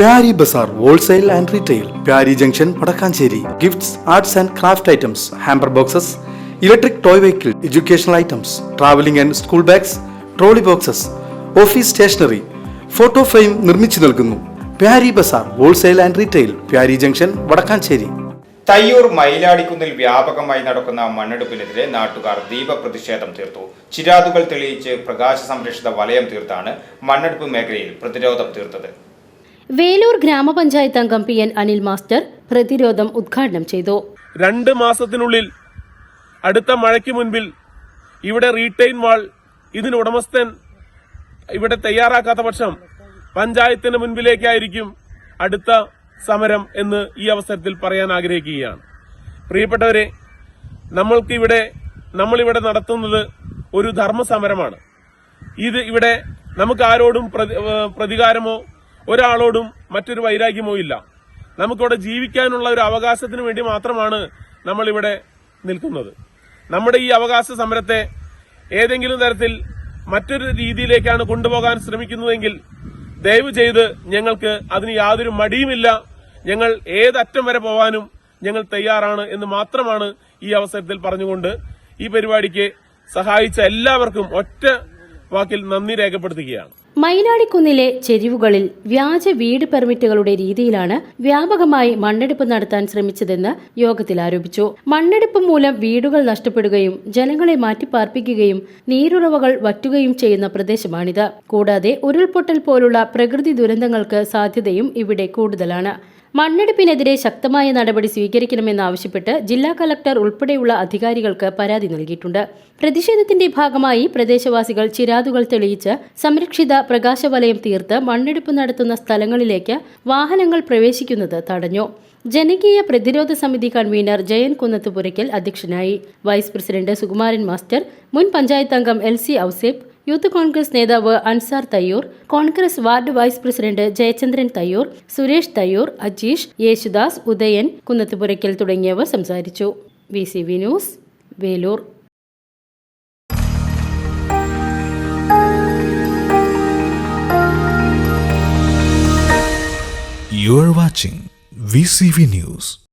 Pyari Bazar wholesale and retail Pyari junction Vadakkanchery. Gifts arts and craft items hamper boxes electric toy vehicle educational items travelling and school bags trolley boxes office stationery photo frame നിർമ്മിച്ചു നൽകുന്നു. Pyari Bazar wholesale and retail Pyari junction Vadakkanchery. Thayyur മയിലാടിക്കുന്നിൽ വ്യാപകമായി നടക്കുന്ന മണ്ണെടുപ്പിനെതിരെ നാട്ടുകാർ ദീപപ്രതിഷേധം തീർത്തു. ചിരാതുകൾ തെളിയിച്ച് പ്രകാശ സംരക്ഷിത വലയം തീർത്താണ് മണ്ണെടുപ്പ് മേഖലയിൽ പ്രതിരോധം തീർത്തത്. വേലൂർ ഗ്രാമപഞ്ചായത്ത് അംഗം പി എൻ അനിൽ മാസ്റ്റർ പ്രതിരോധം ഉദ്ഘാടനം ചെയ്തു. രണ്ട് മാസത്തിനുള്ളിൽ അടുത്ത മഴയ്ക്ക് മുൻപിൽ ഇവിടെ റീറ്റെയിൻ വാൾ ഇതിന് ഉടമസ്ഥൻ ഇവിടെ തയ്യാറാക്കാത്ത പക്ഷം പഞ്ചായത്തിന് മുൻപിലേക്കായിരിക്കും അടുത്ത സമരം എന്ന് ഈ അവസരത്തിൽ പറയാൻ ആഗ്രഹിക്കുകയാണ്. പ്രിയപ്പെട്ടവരെ നമ്മൾക്കിവിടെ നമ്മളിവിടെ നടത്തുന്നത് ഒരു ധർമ്മ സമരമാണ് ഇത് ഇവിടെ നമുക്ക് ആരോടും പ്രതികാരമോ ഒരാളോടും മറ്റൊരു വൈരാഗ്യമോ ഇല്ല. നമുക്കിവിടെ ജീവിക്കാനുള്ള ഒരു അവകാശത്തിന് വേണ്ടി മാത്രമാണ് നമ്മളിവിടെ നിൽക്കുന്നത്. നമ്മുടെ ഈ അവകാശ സമരത്തെ ഏതെങ്കിലും തരത്തിൽ മറ്റൊരു രീതിയിലേക്കാണ് കൊണ്ടുപോകാൻ ശ്രമിക്കുന്നതെങ്കിൽ ദയവ് ചെയ്ത് ഞങ്ങൾക്ക് അതിന് യാതൊരു മടിയുമില്ല. ഞങ്ങൾ ഏതറ്റം വരെ പോവാനും ഞങ്ങൾ തയ്യാറാണ് എന്ന് മാത്രമാണ് ഈ അവസരത്തിൽ പറഞ്ഞുകൊണ്ട് ഈ പരിപാടിക്ക് സഹായിച്ച എല്ലാവർക്കും ഒറ്റ വാക്കിൽ നന്ദി രേഖപ്പെടുത്തുകയാണ്. മയിലാടിക്കുന്നിലെ ചെരിവുകളിൽ വ്യാജ വീട് പെർമിറ്റുകളുടെ രീതിയിലാണ് വ്യാപകമായി മണ്ണെടുപ്പ് നടത്താൻ ശ്രമിച്ചതെന്ന് യോഗത്തിൽ ആരോപിച്ചു. മണ്ണെടുപ്പ് മൂലം വീടുകൾ നഷ്ടപ്പെടുകയും ജനങ്ങളെ മാറ്റിപ്പാർപ്പിക്കുകയും നീരുറവകൾ വറ്റുകയും ചെയ്യുന്ന പ്രദേശമാണിത്. കൂടാതെ ഉരുൾപൊട്ടൽ പോലുള്ള പ്രകൃതി ദുരന്തങ്ങൾക്ക് സാധ്യതയും ഇവിടെ കൂടുതലാണ്. മണ്ണെടുപ്പിനെതിരെ ശക്തമായ നടപടി സ്വീകരിക്കണമെന്നാവശ്യപ്പെട്ട് ജില്ലാ കളക്ടർ ഉൾപ്പെടെയുള്ള അധികാരികൾക്ക് പരാതി നൽകിയിട്ടുണ്ട്. പ്രതിഷേധത്തിന്റെ ഭാഗമായി പ്രദേശവാസികൾ ചിരാതുകൾ തെളിയിച്ച് സംരക്ഷിത പ്രകാശവലയം തീർത്ത് മണ്ണെടുപ്പ് നടത്തുന്ന സ്ഥലങ്ങളിലേക്ക് വാഹനങ്ങൾ പ്രവേശിക്കുന്നത് തടഞ്ഞു. ജനകീയ പ്രതിരോധ സമിതി കൺവീനർ ജയൻ കുന്നത്തുപുരയ്ക്കൽ അധ്യക്ഷനായി. വൈസ് പ്രസിഡന്റ് സുകുമാരൻ മാസ്റ്റർ മുൻ പഞ്ചായത്ത് അംഗം L C Ouseph youth Congress നേതാവ് Ansar Thayyur Congress ward vice president Jayachandran Thayyur Suresh Thayyur Ajeesh Yesudas Udayan Kunnathupurackal തുടങ്ങിയവർ സംസാരിച്ചു V C V news Veloor You are watching VCV News.